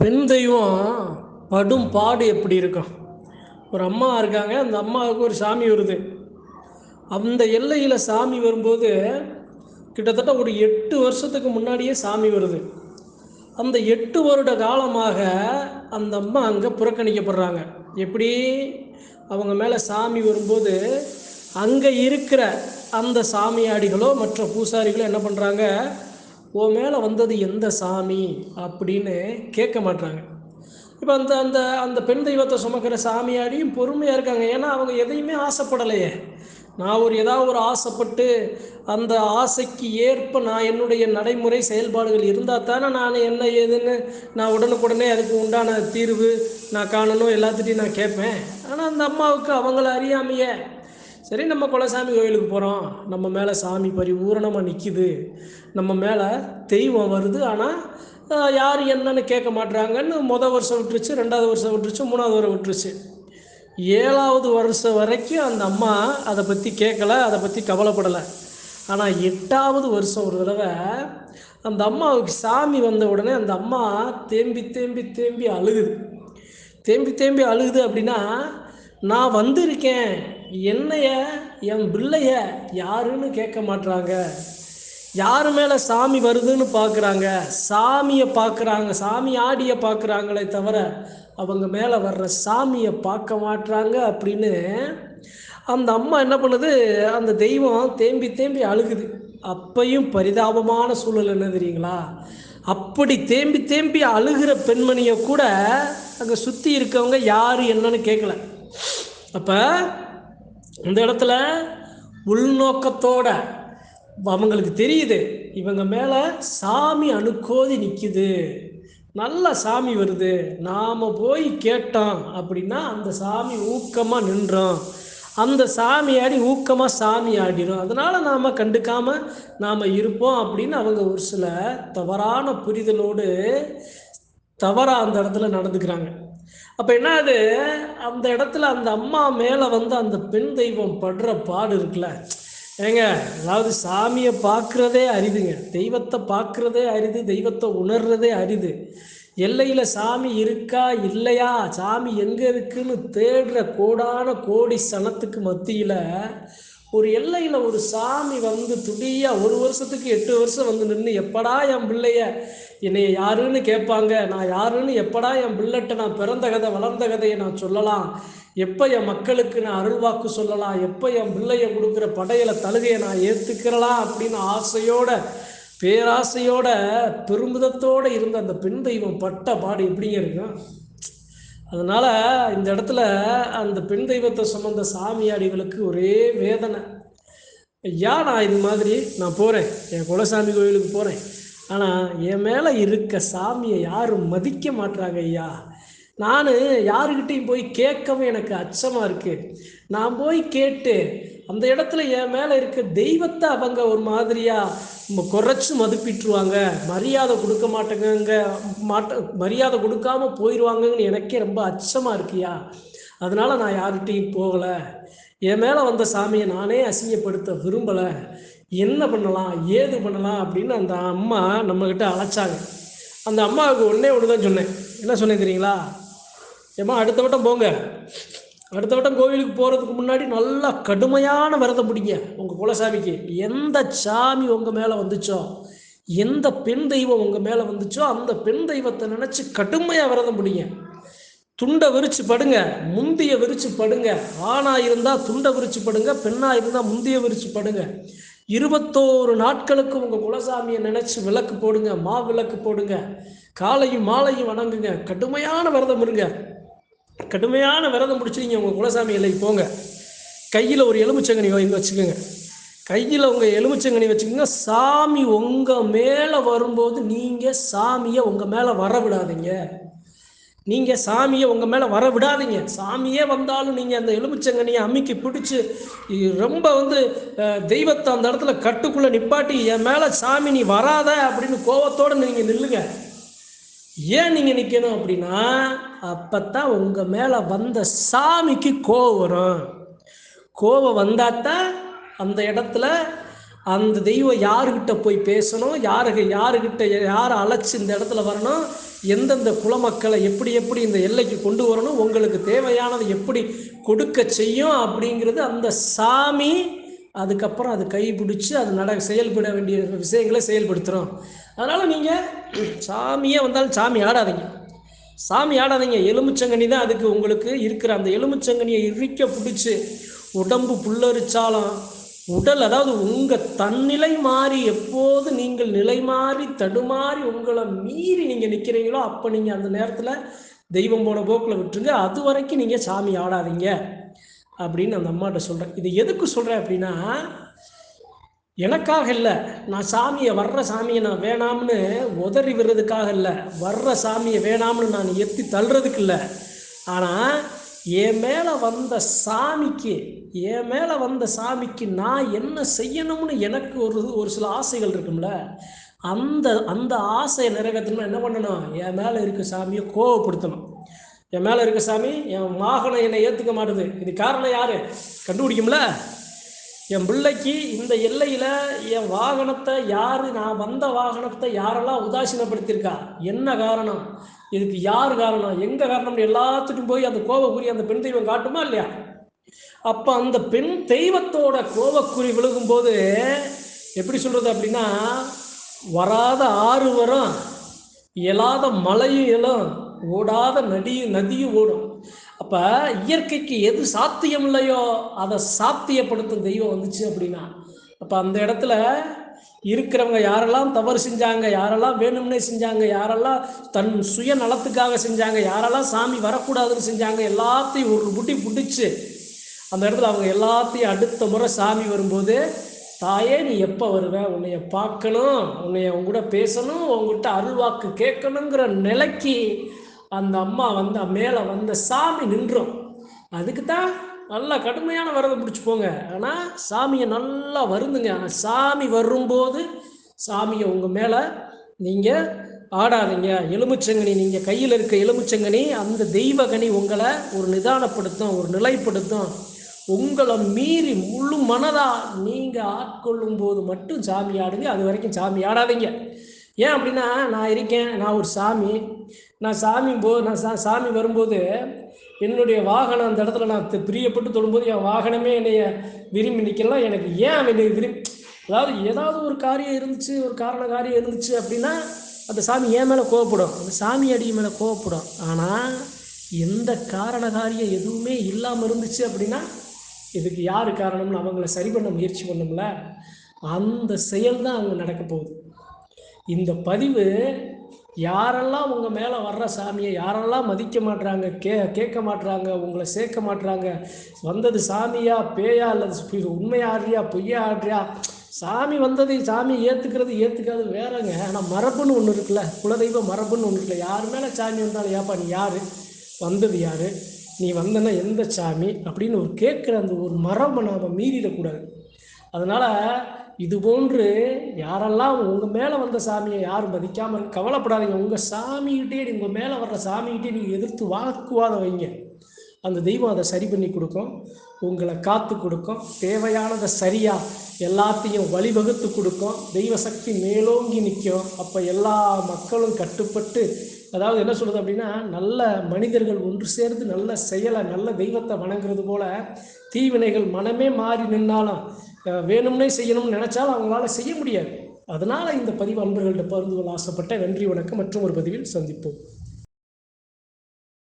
பெண் தெய்வம் படும் பாடு எப்படி இருக்கும்? ஒரு அம்மா இருக்காங்க அந்த அம்மாவுக்கு ஒரு சாமி வருது. அந்த எல்லையில் சாமி வரும்போது கிட்டத்தட்ட ஒரு எட்டு வருஷத்துக்கு முன்னாடியே சாமி வருது. அந்த எட்டு வருட காலமாக அந்த அம்மா அங்கே புறக்கணிக்கப்படுறாங்க. எப்படி? அவங்க மேலே சாமி வரும்போது அங்கே இருக்கிற அந்த சாமியாடிகளோ மற்ற பூசாரிகளோ என்ன பண்ணுறாங்க ஓ மேலே வந்தது எந்த சாமி? அப்படின்னு கேட்க மாட்டாங்க இப்போ அந்த அந்த அந்த பெண் தெய்வத்தை சுமக்கிற சாமியாடியும் பொறுமையாக இருக்காங்க. ஏன்னா அவங்க எதையுமே ஆசைப்படலையே. நான் ஒரு ஏதாவது ஒரு ஆசைப்பட்டு அந்த ஆசைக்கு ஏற்ப நான் என்னுடைய நடைமுறை செயல்பாடுகள் இருந்தால் தானே நான் என்ன ஏதுன்னு நான் உடனுக்குடனே அதுக்கு உண்டான தீர்வு நான் காணணும் எல்லாத்துட்டையும் நான் கேட்பேன். ஆனால் அந்த அம்மாவுக்கு அவங்கள அறியாமையே. சரி நம்ம குலசாமி கோயிலுக்கு போகிறோம் நம்ம மேலே சாமி பரிபூரணமாக நிற்கிது நம்ம மேலே தெய்வம் வருது. ஆனால் யார் என்னன்னு கேட்க மாட்றாங்கன்னு மொதல் வருஷம் விட்டுருச்சு ரெண்டாவது வருஷம் விட்டுருச்சு மூணாவது வரை விட்டுருச்சு. ஏழாவது வருஷம் வரைக்கும் அந்த அம்மா அதை பற்றி கேட்கல அதை பற்றி கவலைப்படலை. ஆனால் எட்டாவது வருஷம் ஒரு தடவை அந்த அம்மாவுக்கு சாமி வந்த உடனே அந்த அம்மா தேம்பி தேம்பி தேம்பி அழுகுது. தேம்பி தேம்பி அழுகுது அப்படின்னா நான் வந்திருக்கேன். என்னைய என் பிள்ளைய யாருன்னு கேட்க மாட்றாங்க. யார் மேலே சாமி வருதுன்னு பார்க்குறாங்க சாமியை பார்க்குறாங்க சாமி ஆடியை பார்க்குறாங்களே தவிர அவங்க மேலே வர்ற சாமியை பார்க்க மாட்றாங்க அப்படின்னு அந்த அம்மா என்ன பண்ணுது? அந்த தெய்வம் தேம்பி தேம்பி அழுகுது. அப்பையும் பரிதாபமான சூழல் என்ன தெரியுங்களா? அப்படி தேம்பி தேம்பி அழுகிற பெண்மணியை கூட அங்கே சுற்றி இருக்கவங்க யார் என்னன்னு கேட்கல அப்போ இந்த இடத்துல உள்நோக்கத்தோட அவங்களுக்கு தெரியுது. இவங்க மேலே சாமி அணுக்கோதி நிற்கிது நல்ல சாமி வருது. நாம் போய் கேட்டோம் அப்படின்னா அந்த சாமி ஊக்கமாக நின்றோம். அந்த சாமி ஆடி ஊக்கமாக சாமி ஆடிடும் அதனால் நாம் கண்டுக்காமல் நாம் இருப்போம் அப்படின்னு அவங்க ஒரு சில தவறான புரிதலோடு தவறாக அந்த இடத்துல நடந்துக்கிறாங்க. அப்போ என்ன அது அந்த இடத்துல அந்த அம்மா மேலே வந்து அந்த பெண் தெய்வம் படுற பாடு இருக்குல்ல. ஏங்க அதாவது சாமியை பார்க்குறதே அரிதுங்க. தெய்வத்தை பார்க்குறதே அரிது தெய்வத்தை உணர்றதே அரிது. எல்லையில் சாமி இருக்கா இல்லையா? சாமி எங்கே இருக்குன்னு தேடுற கோடான கோடி சனத்துக்கு மத்தியில் ஒரு எல்லையில் ஒரு சாமி வந்து துடியாக ஒரு வருஷத்துக்கு எட்டு வருஷம் வந்து நின்று எப்படா என் பிள்ளைய என்னை யாருன்னு கேட்பாங்க? நான் யாருன்னு எப்படா என் பிள்ளைகிட்ட நான் பிறந்த கதை வளர்ந்த கதையை நான் சொல்லலாம்? எப்போ என் மக்களுக்கு நான் அருள்வாக்கு சொல்லலாம்? எப்போ என் பிள்ளைய கொடுக்குற படையில தழுகையை நான் ஏற்றுக்கிறலாம் அப்படின்னு ஆசையோட பேராசையோட பெருமிதத்தோடு இருந்த அந்த பெண் தெய்வம் பட்ட பாடு எப்படிங்க இருக்கும்? அதனால் இந்த இடத்துல அந்த பெண் தெய்வத்தை சுமந்த சாமியாடிகளுக்கு ஒரே வேதனை. ஐயா நான் இது மாதிரி நான் போகிறேன் என் குலசாமி கோயிலுக்கு போகிறேன் ஆனால் என் மேலே இருக்க சாமியை யாரும் மதிக்க மாட்றாங்க ஐயா. நான் யாருக்கிட்டையும் போய் கேட்கவும் எனக்கு அச்சமாக இருக்குது நான் போய் கேட்டு அந்த இடத்துல என் மேலே இருக்க தெய்வத்தை அவங்க ஒரு மாதிரியாக குறைச்சி மதிப்பிட்டுருவாங்க. மரியாதை கொடுக்க மாட்டேங்க மாட்ட மரியாதை கொடுக்காம போயிடுவாங்கன்னு எனக்கே ரொம்ப அச்சமாக இருக்கியா? அதனால் நான் யார்கிட்டையும் போகலை. என் மேலே வந்த சாமியை நானே அசிங்கப்படுத்த விரும்பலை. என்ன பண்ணலாம்? ஏது பண்ணலாம்? அப்படின்னு அந்த அம்மா நம்மக்கிட்ட அழைச்சாங்க. அந்த அம்மாவுக்கு ஒன்றே ஒன்று தான் சொன்னேன். என்ன சொன்னேன் தெரியுங்களா? ஏம்மா அடுத்த வட்டம் போங்க. அடுத்த வட்டம் கோவிலுக்கு போகிறதுக்கு முன்னாடி நல்லா கடுமையான விரதம் பிடிங்க உங்கள் குலசாமிக்கு. எந்த சாமி உங்கள் மேலே வந்துச்சோ எந்த பெண் தெய்வம் உங்கள் மேலே வந்துச்சோ அந்த பெண் தெய்வத்தை நினச்சி கடுமையாக விரதம் பிடிங்க. துண்டை விரிச்சு படுங்க முந்திய விரிச்சு படுங்க. ஆணாக இருந்தால் துண்டை விரிச்சு படுங்க பெண்ணாக இருந்தால் முந்திய விரிச்சு படுங்க. இருபத்தோரு நாட்களுக்கு உங்கள் குலசாமியை நினச்சி விளக்கு போடுங்க மா விளக்கு போடுங்க. காலையும் மாலையும் வணங்குங்க கடுமையான விரதம் இருங்க. கடுமையான விரதம் முடிச்சிங்க உங்கள் குலசாமி எல்லைக்கு போங்க. கையில் ஒரு எலுமிச்சங்கனி வாங்கி வச்சுக்கோங்க. கையில் உங்கள் எலுமிச்சங்கனி வச்சுக்கோங்க. சாமி உங்கள் மேலே வரும்போது நீங்கள் சாமியை உங்கள் மேலே வர விடாதீங்க. நீங்கள் சாமியை உங்கள் மேலே வர விடாதீங்க. சாமியே வந்தாலும் நீங்கள் அந்த எலுமிச்சங்கனியை அம்மிக்கு பிடிச்சி ரொம்ப வந்து தெய்வத்தை அந்த இடத்துல கட்டுக்குள்ளே நிப்பாட்டி என் மேலே சாமி நீ வராத அப்படின்னு கோவத்தோடு நீங்கள் நில்லுங்க. ஏன் நீங்கள் நிற்கணும் அப்படின்னா அப்போத்தான் உங்கள் மேலே வந்த சாமிக்கு கோவம் வரும். கோவம் வந்தால் தான் அந்த இடத்துல அந்த தெய்வம் யாருக்கிட்ட போய் பேசணும்? யாருக்கு யாருக்கிட்ட யாரை அழைச்சி இந்த இடத்துல வரணும்? எந்தெந்த குலமக்களை எப்படி எப்படி இந்த எல்லைக்கு கொண்டு வரணும்? உங்களுக்கு தேவையானதை எப்படி கொடுக்க செய்யும்? அப்படிங்கிறது அந்த சாமி அதுக்கப்புறம் அது கைப்பிடிச்சு அது நட செயல்பட வேண்டிய விஷயங்களை செயல்படுத்துகிறோம் அதனால் நீங்கள் சாமியே வந்தாலும் சாமி ஆடாதீங்க. சாமி ஆடாதீங்க. எலுமிச்சங்கனி தான் அதுக்கு உங்களுக்கு இருக்கிற அந்த எலுமிச்சங்கனியை இறுக்க பிடிச்சி உடம்பு புல்லரிச்சாலும் உடல் அதாவது உங்கள் தன்னிலை மாறி எப்போது நீங்கள் நிலை மாறி தடுமாறி உங்களை மீறி நீங்கள் நிற்கிறீங்களோ அப்போ நீங்கள் அந்த நேரத்தில் தெய்வம் போன போக்கில் விட்டுருங்க. அது வரைக்கும் நீங்கள் சாமி ஆடாதீங்க. அப்படின்னு அந்த அம்மாட்ட சொல்கிறேன் இது எதுக்கு சொல்கிறேன் அப்படின்னா எனக்காக இல்லை. நான் சாமியை வர்ற சாமியை நான் வேணாம்னு உதறி விடுறதுக்காக இல்லை. வர்ற சாமியை வேணாம்னு நான் எத்தி தள்ளுறதுக்கு இல்லை. ஆனால் என் மேலே வந்த சாமிக்கு என் மேலே வந்த சாமிக்கு நான் என்ன செய்யணும்னு எனக்கு ஒரு ஒரு சில ஆசைகள் இருக்கும்ல. அந்த அந்த ஆசையை நிறைவேற்றணும் என்ன பண்ணணும்? என் மேலே இருக்க சாமியை கோவப்படுத்தணும். என் மேலே இருக்க சாமி என் வாகனம் என்னை ஏற்றுக்க மாட்டுது. இது காரணம் யார்? கண்டுபிடிக்கும்ல. என் பிள்ளைக்கு இந்த எல்லையில் என் வாகனத்தை யார் நான் வந்த வாகனத்தை யாரெல்லாம் உதாசீனப்படுத்தியிருக்கா? என்ன காரணம்? இதுக்கு யார் காரணம்? எங்கே காரணம்னு எல்லாத்துக்கும் போய் அந்த கோபக்குறி அந்த பெண் தெய்வம் காட்டுமா இல்லையா? அப்போ அந்த பெண் தெய்வத்தோட கோபக்குறி விழுகும்போது எப்படி சொல்கிறது அப்படின்னா வராத ஆறு வரும் இயலாத மலையும் இயலும் ஓடாத நடியும் நதியும் ஓடும். அப்போ இயற்கைக்கு எது சாத்தியம் இல்லையோ அதை சாத்தியப்படுத்தும் தெய்வம் வந்துச்சு அப்படின்னா அப்போ அந்த இடத்துல இருக்கிறவங்க யாரெல்லாம் தவறு செஞ்சாங்க யாரெல்லாம் வேணும்னே செஞ்சாங்க யாரெல்லாம் தன் சுய நலத்துக்காக செஞ்சாங்க யாரெல்லாம் சாமி வரக்கூடாதுன்னு செஞ்சாங்க எல்லாத்தையும் ஒரு புட்டி பிடிச்சி அந்த இடத்துல அவங்க எல்லாத்தையும் அடுத்த முறை சாமி வரும்போது தாயே நீ எப்போ வருவ? உன்னைய பார்க்கணும் உன்னைய உங்க கூட பேசணும் உங்ககிட்ட அருள்வாக்கு கேட்கணுங்கிற நிலைக்கு அந்த அம்மா வந்து மேலே வந்த சாமி நின்றோம். அதுக்கு தான் நல்லா கடுமையான வரதை பிடிச்சி போங்க. ஆனால் சாமியை நல்லா வருந்துங்க. ஆனால் சாமி வரும்போது சாமியை உங்கள் மேலே நீங்கள் ஆடாதீங்க. எலுமிச்சங்கனி நீங்கள் கையில் இருக்க எலுமிச்சங்கனி அந்த தெய்வகனி உங்களை ஒரு நிதானப்படுத்தும் ஒரு நிலைப்படுத்தும். உங்களை மீறி முழு மனதாக நீங்கள் ஆட்கொள்ளும் போது மட்டும் சாமி ஆடுங்க. அது வரைக்கும் சாமி ஆடாதீங்க. ஏன் அப்படின்னா நான் இருக்கேன் நான் ஒரு சாமி. நான் சாமி போ நான் சா சாமி வரும்போது என்னுடைய வாகனம் அந்த இடத்துல நான் பிரியப்பட்டு தொடும்போது என் வாகனமே என்னைய விரும்பி நிற்கலாம் எனக்கு ஏன் என்னை விரும்பி அதாவது ஏதாவது ஒரு காரியம் இருந்துச்சு ஒரு காரண காரியம் இருந்துச்சு அப்படின்னா அந்த சாமி ஏன் மேலே கோவப்படும். அந்த சாமி அடி மேலே கோவப்படும். ஆனால் எந்த காரண காரியம் எதுவுமே இல்லாமல் இருந்துச்சு அப்படின்னா இதுக்கு யார் காரணம்னு அவங்கள சரி பண்ண முயற்சி பண்ணும்ல அந்த செயல் தான் அங்கே நடக்க போகுது. இந்த பதிவு யாரெல்லாம் உங்கள் மேலே வர்ற சாமியை யாரெல்லாம் மதிக்க மாட்றாங்க கே கேட்க மாட்டுறாங்க உங்களை சேர்க்க மாட்றாங்க வந்தது சாமியா பேயா அல்லது உண்மையா ஆடுறியா பொய்யா ஆடுறியா? சாமி வந்ததை சாமி ஏற்றுக்கிறது ஏற்றுக்காது வேறங்க. ஆனால் மரபுன்னு ஒன்று இருக்குல்ல குலதெய்வ மரபுன்னு ஒன்று இருக்குல்ல யார் மேலே சாமி வந்தாலும் ஏப்பா நீ யார்? வந்தது யார்? நீ வந்தனா எந்த சாமி? அப்படின்னு ஒரு கேட்குற அந்த ஒரு மரபை நாம் மீறிடக்கூடாது. அதனால் இது போன்று யாரெல்லாம் உங்கள் மேலே வந்த சாமியை யாரும் மதிக்காமல் கவலைப்படாதீங்க. உங்கள் சாமிகிட்டே உங்கள் மேலே வர்ற சாமிகிட்டே நீங்கள் எதிர்த்து வாக்குவாதம் வைங்க. அந்த தெய்வம் அதை சரி பண்ணி கொடுக்கும். உங்களை காத்து கொடுக்கும். தேவையானதை சரியாக எல்லாத்தையும் வழிவகுத்து கொடுக்கும். தெய்வ சக்தி மேலோங்கி நிற்கும். அப்போ எல்லா மக்களும் கட்டுப்பட்டு அதாவது என்ன சொல்கிறது அப்படின்னா நல்ல மனிதர்கள் ஒன்று சேர்ந்து நல்ல செயலை நல்ல தெய்வத்தை வணங்குறது போல் தீவினைகள் மனமே மாறி நின்னாலும் வேணும்னே செய்யணும்னு நினைச்சாலும் அவங்களால செய்ய முடியாது. அதனால இந்த பதிவு அன்பர்கள்ட்ட பகிர்ந்து கொள்ள ஆசைப்பட்ட நன்றி வணக்கம் மற்றும் ஒரு பதிவில் சந்திப்போம்.